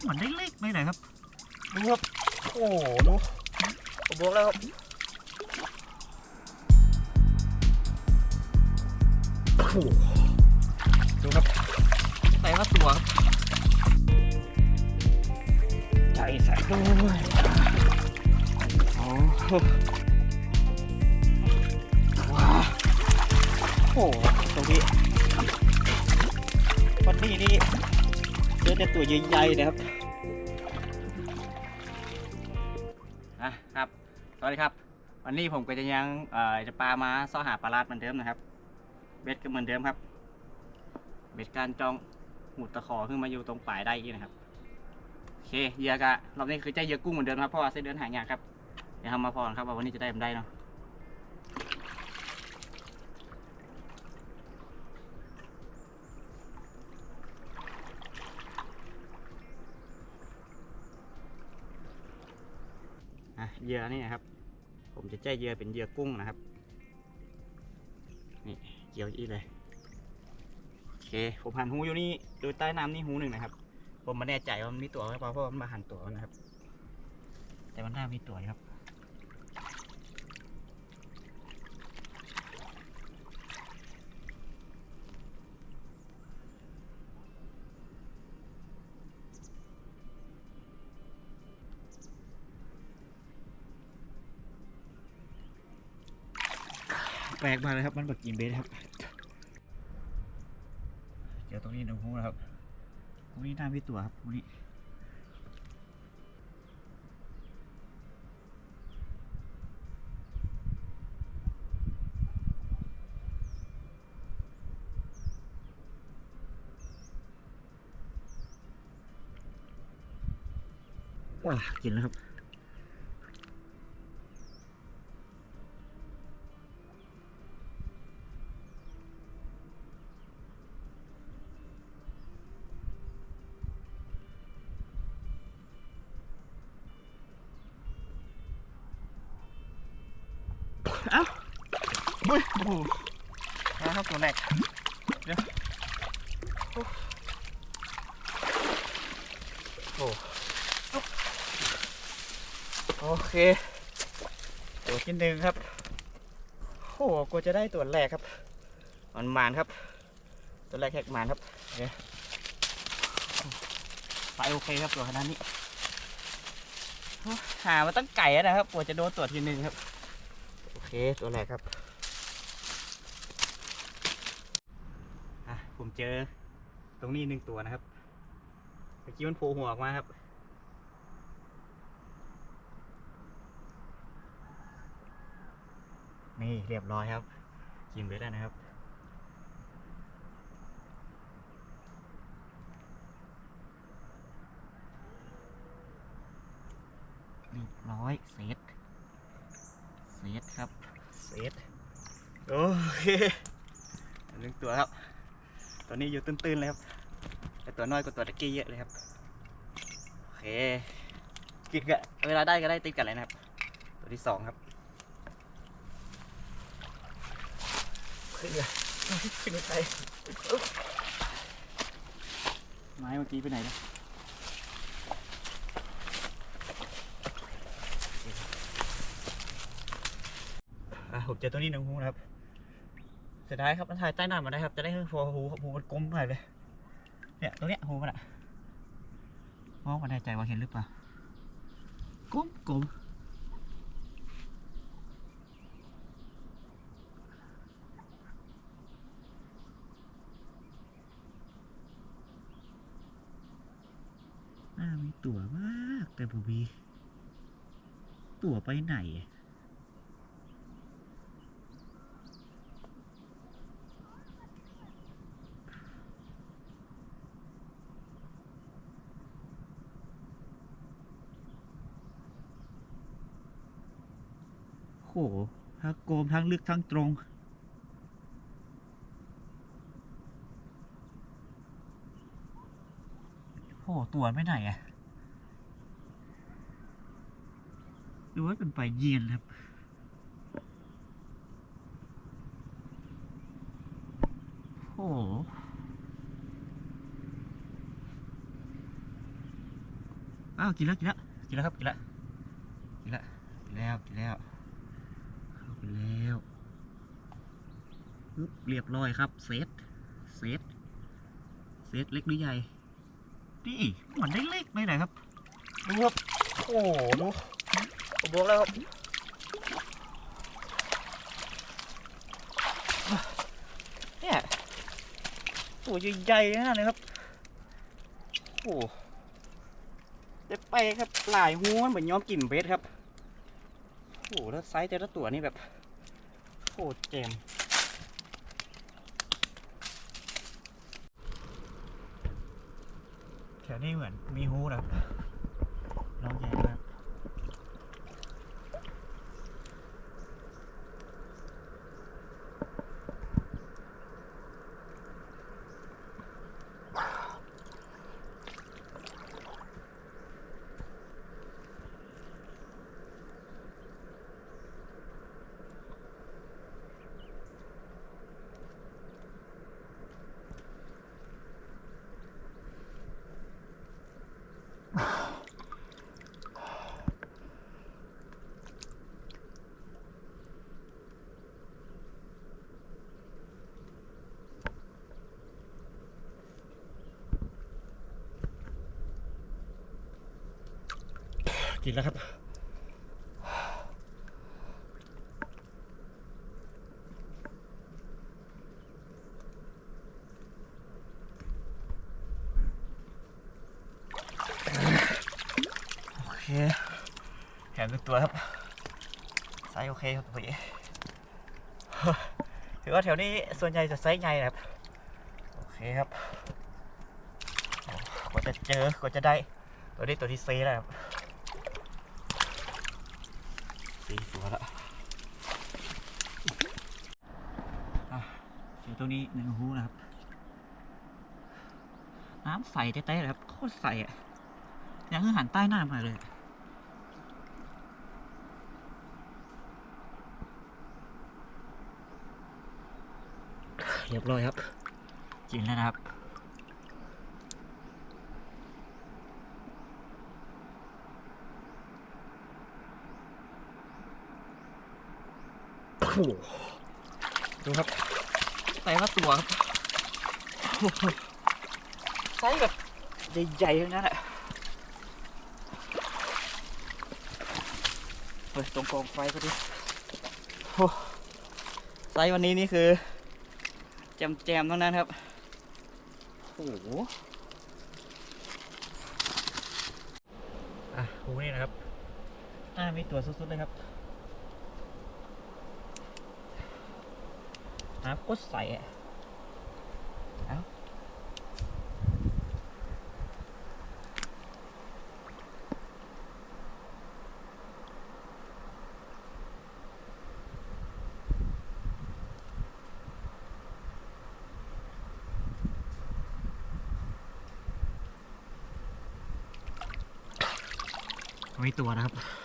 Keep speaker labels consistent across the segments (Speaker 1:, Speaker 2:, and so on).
Speaker 1: เหมือนได้เล็กเลยนะครับ
Speaker 2: ดูครับ โอ้โหดูผมบอกแล้วครับโอ้โหดูครับแต่ว่าตัวครับใจสั่นด้วยโอ้โหว้าวโอ้โหตรงนี้วันนี้นี่ เจอแต่ตัวใหญ่ๆนะครับ
Speaker 3: อะครับ สวัสดีครับ วันนี้ผมก็จะยังจะปลามาซ่อหาปลาลาดเหมือนเดิมนะครับ เบ็ดก็เหมือนเดิมครับ เบ็ดการจองหูตะขอขึ้นมาอยู่ตรงปลายได้อีกนะครับ โอเค เหยื่อกะรอบนี้คือใจเหยื่อกุ้งเหมือนเดิมครับ เพราะว่าเส้นเดินหายากครับ เดี๋ยวทำมาพอนครับว่าวันนี้จะได้ไม่ได้เนาะ เหยื่อนี่นะครับ ผมจะแจ้เหยื่อเป็นเหยื่อกุ้งนะครับ นี่เกี่ยวอีเลย โอเค ผมหันหูอยู่นี่ โดยใต้น้ำนี่หูหนึ่งนะครับ ผมไม่แน่ใจว่ามันมีตัวหรือเปล่าเพราะว่ามันมาหันตัวนะครับ แต่มันน่ามีตัวครับ ปลกมากเลยครับมันแบบกินเบสครับเดี๋ยวตรงนี้หนึ่งหูนะครับตรงนี้น่ามีตัวครับตรงนี้ว้ากินแล้วครับ เอ้าบุ้ยโอ้โหนะครับตัวแรกเดี๋ยวโอ้โหโอเคตัวที่หนึ่งครับโอ้โหกูจะได้ตัวแรกครับมันมานครับ ตัวแรกแหกมานครับเดี๋ยวไปโอเคครับตัวขนาดนี้หามาตั้งไก่นะครับกว่าจะโดนตัวทีหนึ่งครับ ตัวแรกครับอะผมเจอตรงนี้หนึ่งตัวนะครับเมื่อกี้มันโผล่หัวออกมาครับ นี่เรียบร้อยครับ กินไปได้นะครับเรียบร้อยเซตเซตครับ เซต โอเค หนึ่งตัวครับ ตัวนี้อยู่ตื้นๆเลยครับ แต่ตัวน้อยกว่าตัวตะกี้เยอะเลยครับ โอเค กินกันเวลาได้ก็ได้ติดกันเลยนะครับ ตัวที่สองครับ ขึ้นเลยขึ้นไปไม้เมื่อกี้ไปไหนนะอะผมเจอตัวนี้หนึ่งหูนะครับ เสียดายครับมันถ่ายใต้น้ำมาได้ครับ จะได้ให้พอหูหูมันกลมหน่อยเลย เนี่ยตรงเนี้ยหูมันอะมองมาแน่ใจว่าเห็นหรือเปล่ากลมกลมน่ามีตัวมากแต่ผมมีตัวไปไหน โหทั้งโกมทั้งลึกทั้งตรง โหตัวไม่ไหนอะดูว่าเป็นไปเยียนครับโหอ้าวกินแล้วกินแล้วกินแล้วครับกินแล้วกินแล้วกินแล้วกินแล้ว แล้วเรียบร้อยครับ เซตเซตเซตเล็กหรือใหญ่นี่เหมือนได้เล็กเลยนะครับดูครับโอ้โหดูผมบอกแล้วครับเนี่ยตัวใหญ่ๆนั่นเลยครับโอ้ได้ไปครับหลายหัวเหมือนย้อมกลิ่นเบสครับโอ้แล้วไซส์แต่ละตัวนี่แบบ โคตรเจมแถวนี้เหมือนมีฮูนะน้องแย่ กินแล้วครับโอเคแถมหนึ่งตัวครับไซส์โอเคครับตัวนี้ถือว่าแถวนี้ส่วนใหญ่จะไซส์ใหญ่นะครับ โอเคครับกว่าจะเจอกว่าจะได้ตัวนี้ตัวที่เซแล้วครับีตัวละเจอตัวนี้หนึ่งหูนะครับ น้ำใสแต้ๆเลยครับ โคตรใสอะยังคือหันใต้หน้ามาเลยเรียบร้อยครับกินแล้วนะครับ โอ้โหดูครับแต่ละตัวครับโอ้โหไซส์แบบใหญ่ๆทั้งนั้นแหละเปิดตรงกองไฟก็ดีโอ้ไซส์วันนี้นี่คือแจมๆทั้งนั้นครับโอ้โหอะหูนี่นะครับน่ามีตัวสุดๆเลยครับ น้ำโคตรใสอะเอาไม่ตัวนะครับ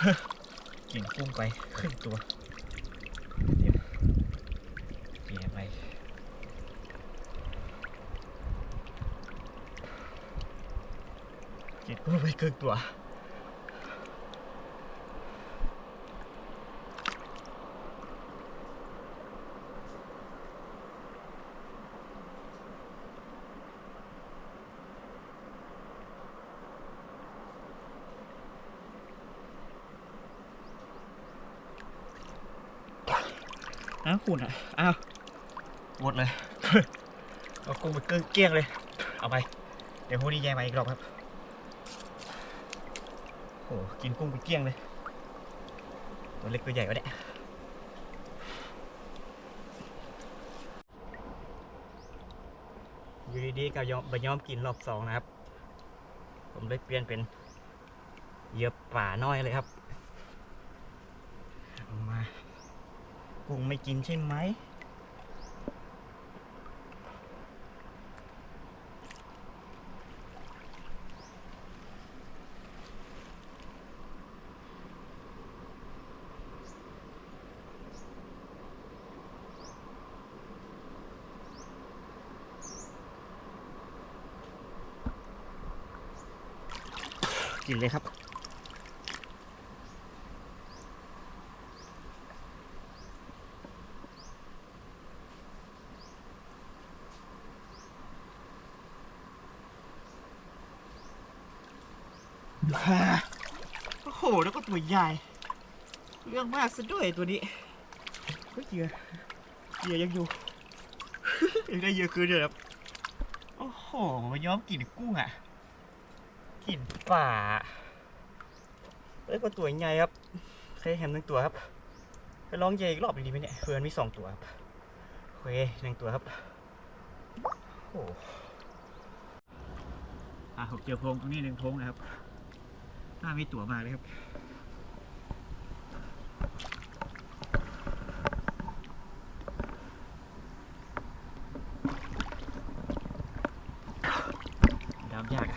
Speaker 3: เกินพุ่งไปขึ้นตัวเดี๋ยวเกี่ยไปเกินกุ้งไปครึ่งตัว น้ำขุ่นอะ อ้าวหมดเลย เอากุ้งไปเกลี้ยงเกลี้ยงเลย เอาไป เดี๋ยวพรุ่งนี้แย่มาอีกรอบครับ โอ้กินกุ้งไปเกลี้ยงเลย ตัวเล็กตัวใหญ่ก็ได้อยู่ดีๆก็ยอมไปยอมกินรอบสองนะครับ ผมเลยเปลี่ยนเป็นเหยือบป่าน้อยเลยครับ กุ้งไม่กินใช่ไหมกินเลยครับ โอ้โห แล้วก็ตัวใหญ่ เรื่องมากซะด้วยตัวนี้เฮ้ยเหยื่อเหยื่อยังอยู่ ยังได้เหยื่อคืนเลยครับ โอ้โหมันย้อมกลิ่นกุ้งอะ กลิ่นป่าเอ้ยก็ตัวใหญ่ครับเคยเห็นหนึ่งตัวครับไปลองเหยยอีกรอบดีไหมเนี่ยเฟือนมีสองตัวครับโอเคหนึ่งตัวครับ โอ้โหอะผมเจอโพรงตรงนี้หนึ่งโพรงนะครับ น่ามีตัวมาเลยครับดำยาก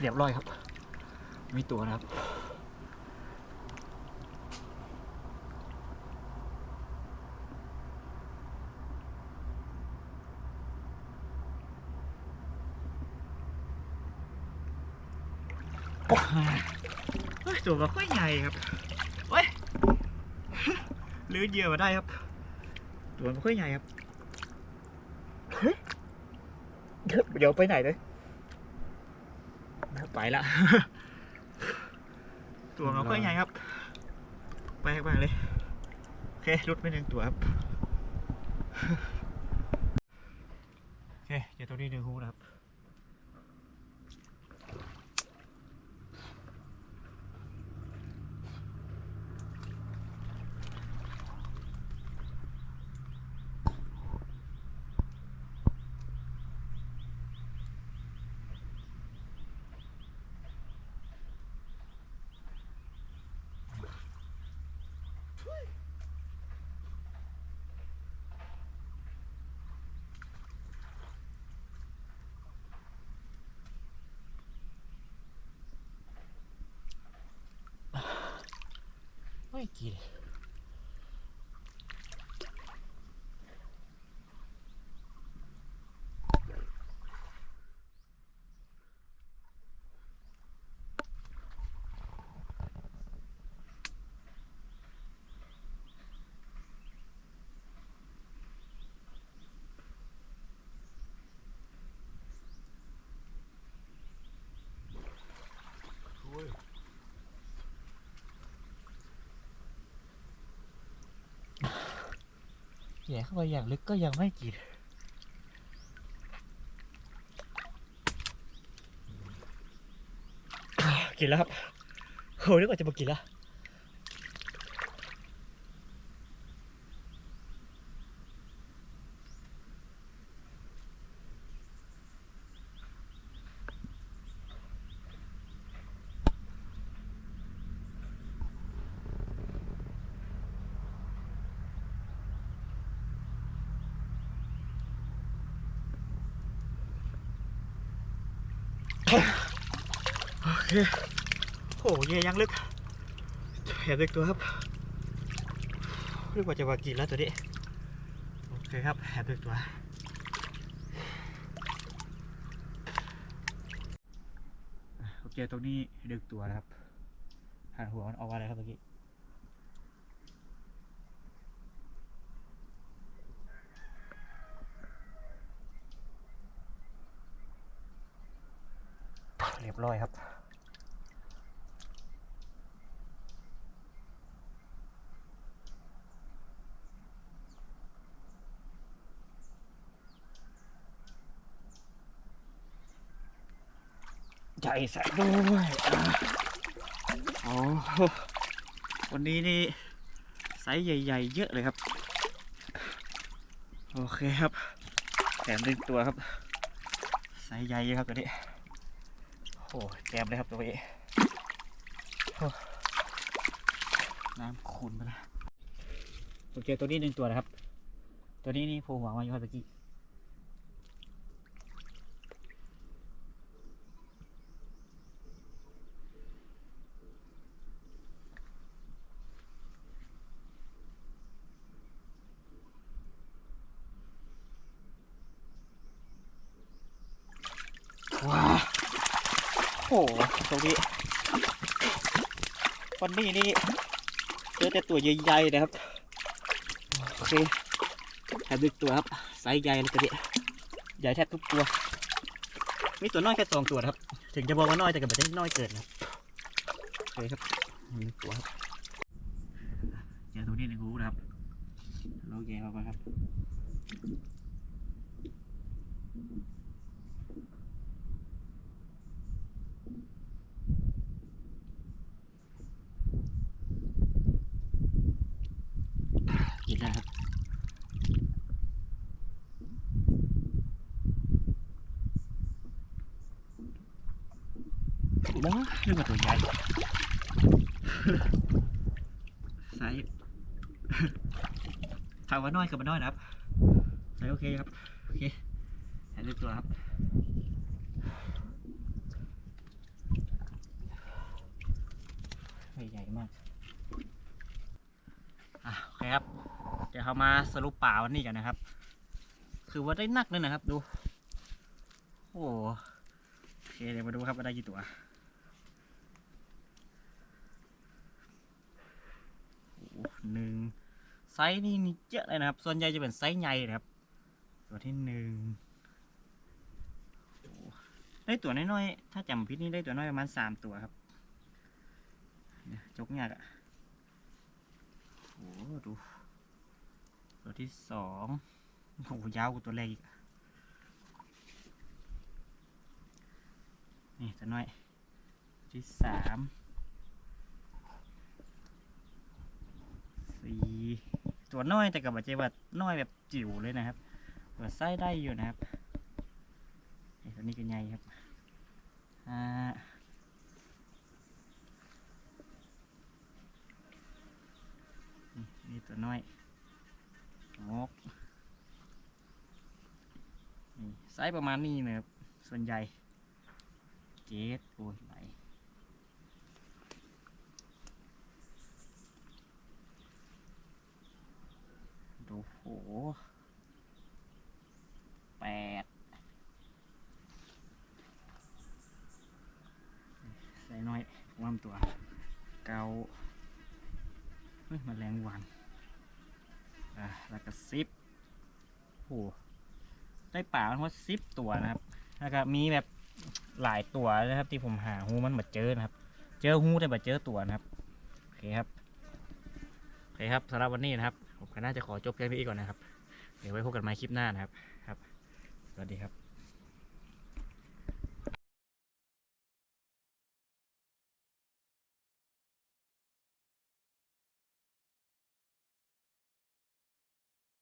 Speaker 3: เรียบร้อยครับ มีตัวนะครับเฮ้ยตัวมันค่อยใหญ่ครับเว้ยลื้อเหยื่อมาได้ครับ ตัวมันค่อยใหญ่ครับเฮ้ยเดี๋ยวเดี๋ยวไปไหนเลย ไปละ ตัวมันค่อยใหญ่ครับไปไปเลย โอเครุดไปหนึ่งตัวครับ โอเคเดี๋ยวตัวนี้หนึ่งฮูนะครับ ไแก่เข้าไปอย่างลึกก็ยังไม่กินกินแล้วครับโหนึกว่าจะมากินแล้ว โอเคโหเยยังลึกแหบลึกตัวครับเรียกว่าจะว่ากินแล้วตัวนี้โอเคครับแหบลึกตัวโอเคตรงนี้ดึกตัวนะครับหันหัวมันออกมาเลยครับเมื่อกี้ เร้อยครับใจแสบด้วยอะโอ้โหวันนี้นี่ไซส์ใหญ่ ๆ เยอะเลยครับ โอเคครับ แถมหนึ่งตัวครับ ไซส์ใหญ่เยอะครับตัวนี้ โอ้แจมเลยครับตัวนี้โอ้น้ำขุ่นไปแล้วโอเคตัวนี้หนึ่งตัวนะครับ ตัวนี้นี่โผล่หัวมาอยู่ครับเมื่อกี้ ตรงนี้ วันนี้นี่เจอแต่ตัวใหญ่ๆนะครับโอเคแทบทุกตัวครับไซส์ใหญ่เลยตัวนี้ใหญ่แทบทุกตัว มีตัวน้อยแค่สองตัวนะครับ ถึงจะบอกว่าน้อยแต่ก็ไม่ได้น้อยเกินนะโอเคครับมีตัวครับเจอตัวนี้ในหูนะครับเราแย่ออกมาครับ กินได้ครับ บ้าเรื่องมาตัวใหญ่ไซส์ถามว่าน้อยกับมันน้อยนะครับไซส์โอเคครับ โอเคถ่ายรูปตัวครับไม่ใหญ่มากอะโอเคครับ เดี๋ยวเรามาสรุปป่าวันนี้กันนะครับ คือว่าได้นักเลยนะครับดู โอ้โหโอเคเดี๋ยวมาดูครับว่าได้กี่ตัว โอ้โหนึ่งไซส์นี่นี่เยอะเลยนะครับ ส่วนใหญ่จะเป็นไซส์ใหญ่นะครับ ตัวที่หนึ่งได้ตัวน้อยๆ ถ้าจำไม่ผิดนี่ได้ตัวน้อยประมาณสามตัวครับเนี่ยจกยากอะโอ้โหดู ตัวที่สองโอ้โหยาวกว่าตัวแรกอีก นี่ตัวน้อย ตัวที่สาม สี่ตัวน้อยแต่กับบัจเจว่าน้อยแบบจิ๋วเลยนะครับเปิดไส้ได้อยู่นะครับตัวนี้ก็ใหญ่ครับอ่านี่ตัวน้อยงกไซส์ประมาณนี้นะครับ ส่วนใหญ่ เจ็ดโอ้ยไหลดู โหแปดใส่น้อยว่ามตัวเกาเฮ้ยมาแรงวันอะแล้วก็ซิปโอ้โหได้ป่าทั้งหมดซิปตัวนะครับ แล้วก็มีแบบหลายตัวนะครับ ที่ผมหาหูมันมาเจอนะครับ เจอหูแต่มาเจอตัวนะครับ โอเคครับ โอเคครับสำหรับวันนี้นะครับ ผมก็น่าจะขอจบแค่นี้ก่อนนะครับ เดี๋ยวไว้พบกันใหม่คลิปหน้านะครับ ครับ สวัสดีครับ